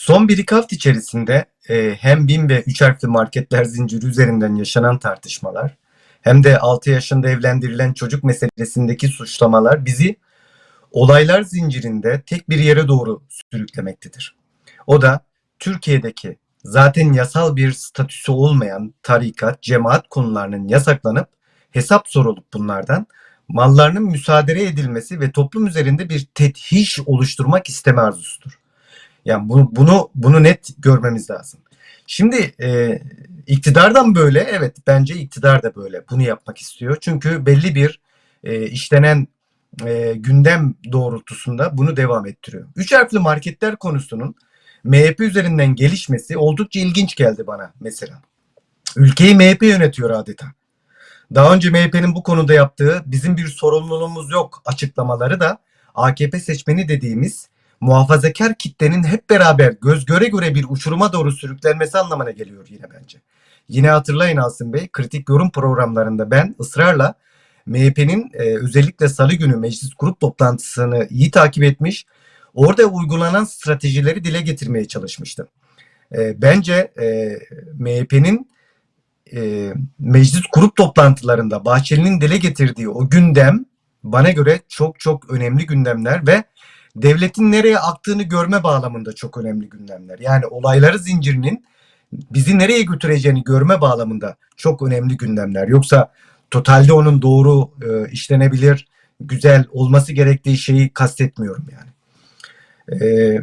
Son bir iki hafta içerisinde e, hem BİM ve üç harfli marketler zinciri üzerinden yaşanan tartışmalar hem de 6 yaşında evlendirilen çocuk meselesindeki suçlamalar bizi olaylar zincirinde tek bir yere doğru sürüklemektedir. O da Türkiye'deki zaten yasal bir statüsü olmayan tarikat, cemaat konularının yasaklanıp hesap sorulup bunlardan mallarının müsaade edilmesi ve toplum üzerinde bir tethiş oluşturmak isteme arzusudur. Yani bunu bunu bunu net görmemiz lazım. Şimdi e, iktidardan böyle evet bence iktidar da böyle bunu yapmak istiyor. Çünkü belli bir e, işlenen e, gündem doğrultusunda bunu devam ettiriyor. Üç harfli marketler konusunun MHP üzerinden gelişmesi oldukça ilginç geldi bana mesela. Ülkeyi MHP yönetiyor adeta. Daha önce MHP'nin bu konuda yaptığı bizim bir sorumluluğumuz yok açıklamaları da AKP seçmeni dediğimiz muhafazakar kitlenin hep beraber göz göre göre bir uçuruma doğru sürüklenmesi anlamına geliyor yine bence. Yine hatırlayın Asım Bey kritik yorum programlarında ben ısrarla MHP'nin e, özellikle salı günü meclis grup toplantısını iyi takip etmiş orada uygulanan stratejileri dile getirmeye çalışmıştım. E, bence e, MHP'nin e, meclis grup toplantılarında Bahçeli'nin dile getirdiği o gündem bana göre çok çok önemli gündemler ve devletin nereye aktığını görme bağlamında çok önemli gündemler. Yani olayları zincirinin bizi nereye götüreceğini görme bağlamında çok önemli gündemler. Yoksa totalde onun doğru e, işlenebilir, güzel olması gerektiği şeyi kastetmiyorum yani. E,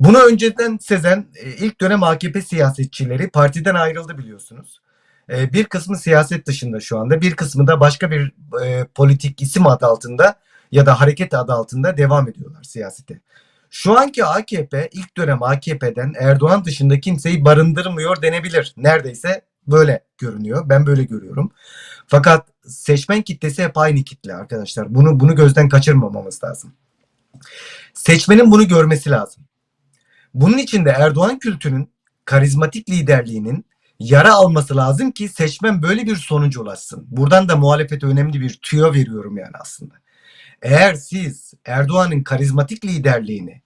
bunu önceden sezen e, ilk dönem AKP siyasetçileri partiden ayrıldı biliyorsunuz. E, bir kısmı siyaset dışında şu anda, bir kısmı da başka bir e, politik isim adı altında ya da hareket adı altında devam ediyorlar siyasete. Şu anki AKP ilk dönem AKP'den Erdoğan dışında kimseyi barındırmıyor denebilir. Neredeyse böyle görünüyor. Ben böyle görüyorum. Fakat seçmen kitlesi hep aynı kitle arkadaşlar. Bunu bunu gözden kaçırmamamız lazım. Seçmenin bunu görmesi lazım. Bunun için de Erdoğan kültünün karizmatik liderliğinin yara alması lazım ki seçmen böyle bir sonuca ulaşsın. Buradan da muhalefete önemli bir tüyo veriyorum yani aslında. Eğer siz Erdoğan'ın karizmatik liderliğini,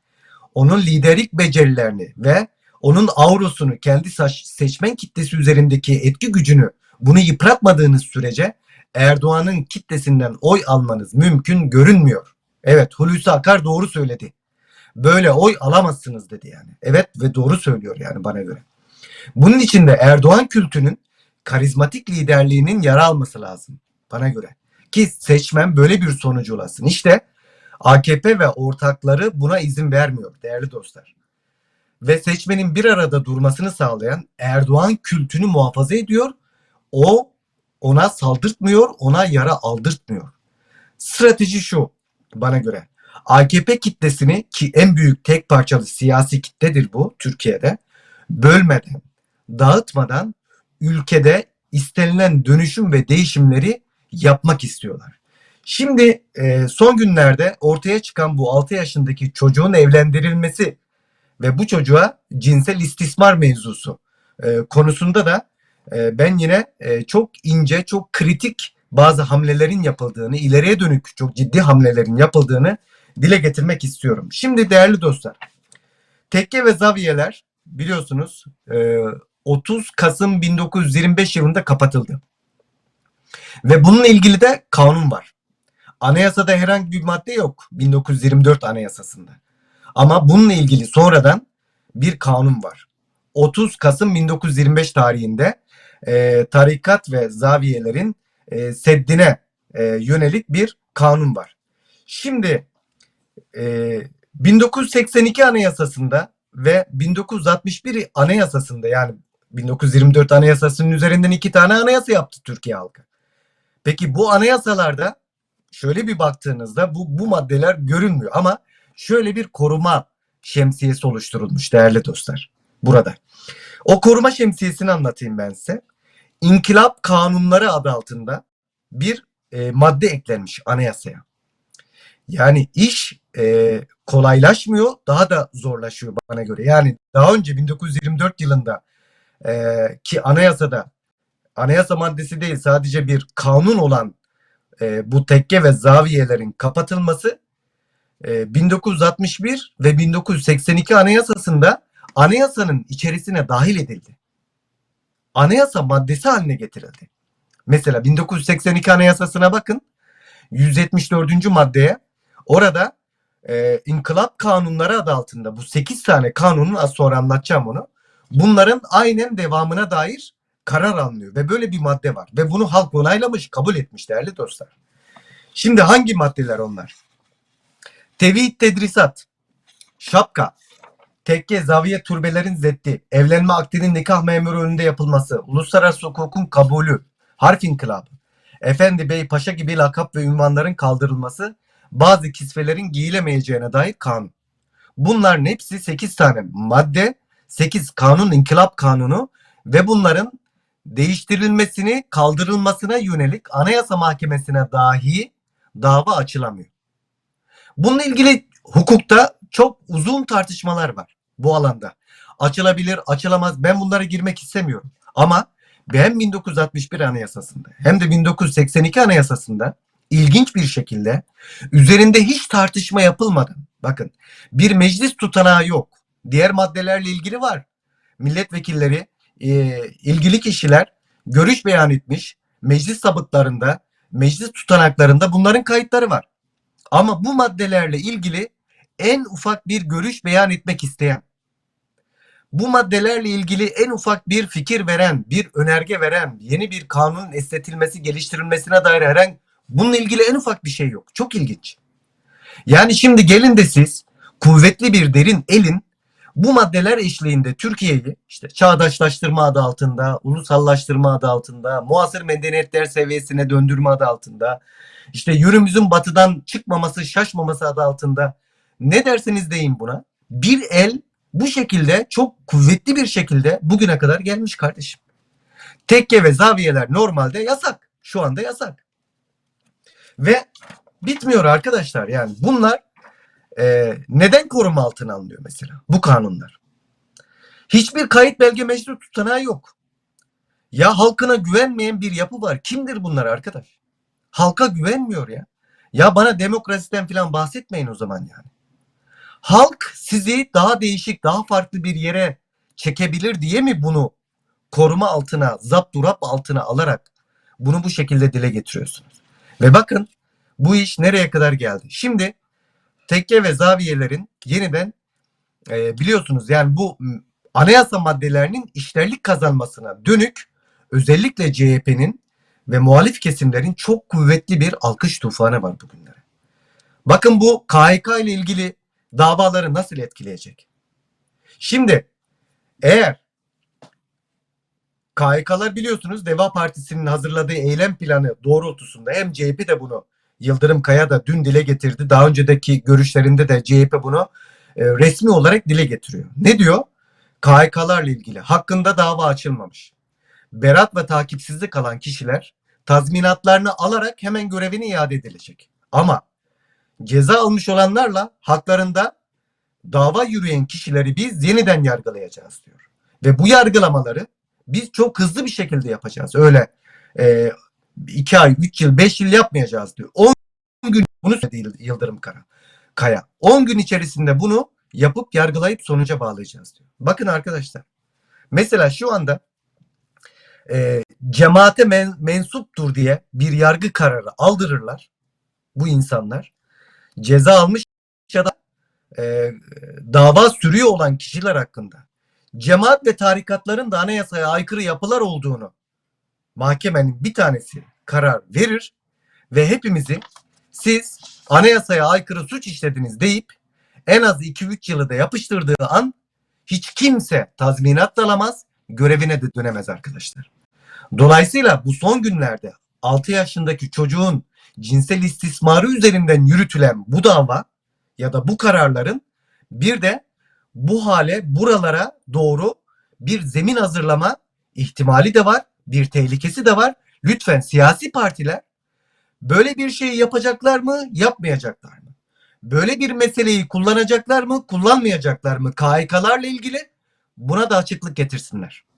onun liderlik becerilerini ve onun aurosunu kendi seçmen kitlesi üzerindeki etki gücünü bunu yıpratmadığınız sürece Erdoğan'ın kitlesinden oy almanız mümkün görünmüyor. Evet Hulusi Akar doğru söyledi. Böyle oy alamazsınız dedi yani. Evet ve doğru söylüyor yani bana göre. Bunun için de Erdoğan kültünün karizmatik liderliğinin yer alması lazım bana göre. Ki seçmen böyle bir sonucu ulaşsın. İşte AKP ve ortakları buna izin vermiyor değerli dostlar. Ve seçmenin bir arada durmasını sağlayan Erdoğan kültünü muhafaza ediyor. O ona saldırtmıyor, ona yara aldırtmıyor. Strateji şu bana göre. AKP kitlesini ki en büyük tek parçalı siyasi kitledir bu Türkiye'de. Bölmeden, dağıtmadan ülkede istenilen dönüşüm ve değişimleri yapmak istiyorlar. Şimdi e, son günlerde ortaya çıkan bu 6 yaşındaki çocuğun evlendirilmesi ve bu çocuğa cinsel istismar mevzusu e, konusunda da e, ben yine e, çok ince, çok kritik bazı hamlelerin yapıldığını, ileriye dönük çok ciddi hamlelerin yapıldığını dile getirmek istiyorum. Şimdi değerli dostlar, tekke ve zaviyeler biliyorsunuz e, 30 Kasım 1925 yılında kapatıldı. Ve bununla ilgili de kanun var. Anayasada herhangi bir madde yok 1924 Anayasası'nda. Ama bununla ilgili sonradan bir kanun var. 30 Kasım 1925 tarihinde e, tarikat ve zaviyelerin e, seddine e, yönelik bir kanun var. Şimdi e, 1982 Anayasası'nda ve 1961 Anayasası'nda yani 1924 Anayasası'nın üzerinden iki tane anayasa yaptı Türkiye halkı. Peki bu anayasalarda şöyle bir baktığınızda bu, bu maddeler görünmüyor ama şöyle bir koruma şemsiyesi oluşturulmuş değerli dostlar burada. O koruma şemsiyesini anlatayım ben size. İnkılap kanunları adı altında bir e, madde eklenmiş anayasaya. Yani iş e, kolaylaşmıyor, daha da zorlaşıyor bana göre. Yani daha önce 1924 yılında e, ki anayasada anayasa maddesi değil sadece bir kanun olan e, bu tekke ve zaviyelerin kapatılması e, 1961 ve 1982 anayasasında anayasanın içerisine dahil edildi. Anayasa maddesi haline getirildi. Mesela 1982 Anayasası'na bakın. 174. maddeye orada e, inkılap kanunları adı altında bu 8 tane kanunun az sonra anlatacağım onu. Bunların aynen devamına dair karar alınıyor ve böyle bir madde var ve bunu halk onaylamış, kabul etmiş değerli dostlar. Şimdi hangi maddeler onlar? Tevhid tedrisat, şapka, tekke, zaviye, türbelerin zeddi, evlenme akdinin nikah memuru önünde yapılması, uluslararası hukukun kabulü, harf inkılabı, efendi, bey, paşa gibi lakap ve ünvanların kaldırılması, bazı kisvelerin giyilemeyeceğine dair kanun. Bunların hepsi 8 tane madde, 8 kanun, inkılap kanunu ve bunların değiştirilmesini, kaldırılmasına yönelik Anayasa Mahkemesi'ne dahi dava açılamıyor. Bununla ilgili hukukta çok uzun tartışmalar var bu alanda. Açılabilir, açılamaz. Ben bunlara girmek istemiyorum. Ama hem 1961 Anayasası'nda hem de 1982 Anayasası'nda ilginç bir şekilde üzerinde hiç tartışma yapılmadan bakın bir meclis tutanağı yok. Diğer maddelerle ilgili var. Milletvekilleri, e, ilgili kişiler görüş beyan etmiş. Meclis sabıtlarında, meclis tutanaklarında bunların kayıtları var. Ama bu maddelerle ilgili en ufak bir görüş beyan etmek isteyen, bu maddelerle ilgili en ufak bir fikir veren, bir önerge veren, yeni bir kanunun esnetilmesi, geliştirilmesine dair herhangi bununla ilgili en ufak bir şey yok. Çok ilginç. Yani şimdi gelin de siz kuvvetli bir derin elin bu maddeler eşliğinde Türkiye'yi işte çağdaşlaştırma adı altında, ulusallaştırma adı altında, muasır medeniyetler seviyesine döndürme adı altında, işte yürümüzün batıdan çıkmaması, şaşmaması adı altında ne derseniz deyin buna. Bir el bu şekilde çok kuvvetli bir şekilde bugüne kadar gelmiş kardeşim. Tekke ve zaviyeler normalde yasak. Şu anda yasak. Ve bitmiyor arkadaşlar yani bunlar e, neden koruma altına alınıyor mesela bu kanunlar? Hiçbir kayıt belge meclis tutanağı yok. Ya halkına güvenmeyen bir yapı var. Kimdir bunlar arkadaş? Halka güvenmiyor ya. Ya bana demokrasiden falan bahsetmeyin o zaman yani. Halk sizi daha değişik, daha farklı bir yere çekebilir diye mi bunu koruma altına, zapturap altına alarak bunu bu şekilde dile getiriyorsunuz? Ve bakın bu iş nereye kadar geldi? Şimdi tekke ve zaviyelerin yeniden e, biliyorsunuz yani bu anayasa maddelerinin işlerlik kazanmasına dönük özellikle CHP'nin ve muhalif kesimlerin çok kuvvetli bir alkış tufanı var bugünlere. Bakın bu KHK ile ilgili davaları nasıl etkileyecek? Şimdi eğer KHK'lar biliyorsunuz Deva Partisi'nin hazırladığı eylem planı doğrultusunda hem CHP de bunu Yıldırım Kaya da dün dile getirdi. Daha önceki görüşlerinde de CHP bunu e, resmi olarak dile getiriyor. Ne diyor? KHK'larla ilgili hakkında dava açılmamış. Berat ve takipsizlik kalan kişiler tazminatlarını alarak hemen görevine iade edilecek. Ama ceza almış olanlarla haklarında dava yürüyen kişileri biz yeniden yargılayacağız diyor. Ve bu yargılamaları biz çok hızlı bir şekilde yapacağız. Öyle e, 2 ay, 3 yıl, 5 yıl yapmayacağız diyor. 10 gün bunu söyledi Yıldırım Kara. Kaya. 10 gün içerisinde bunu yapıp yargılayıp sonuca bağlayacağız diyor. Bakın arkadaşlar. Mesela şu anda e, cemaate men, mensuptur diye bir yargı kararı aldırırlar bu insanlar. Ceza almış ya da e, dava sürüyor olan kişiler hakkında cemaat ve tarikatların da anayasaya aykırı yapılar olduğunu mahkemenin bir tanesi karar verir ve hepimizi siz anayasaya aykırı suç işlediniz deyip en az 2-3 yılı da yapıştırdığı an hiç kimse tazminat da alamaz, görevine de dönemez arkadaşlar. Dolayısıyla bu son günlerde 6 yaşındaki çocuğun cinsel istismarı üzerinden yürütülen bu dava ya da bu kararların bir de bu hale buralara doğru bir zemin hazırlama ihtimali de var. Bir tehlikesi de var. Lütfen siyasi partiler böyle bir şeyi yapacaklar mı, yapmayacaklar mı? Böyle bir meseleyi kullanacaklar mı, kullanmayacaklar mı? KHK'larla ilgili buna da açıklık getirsinler.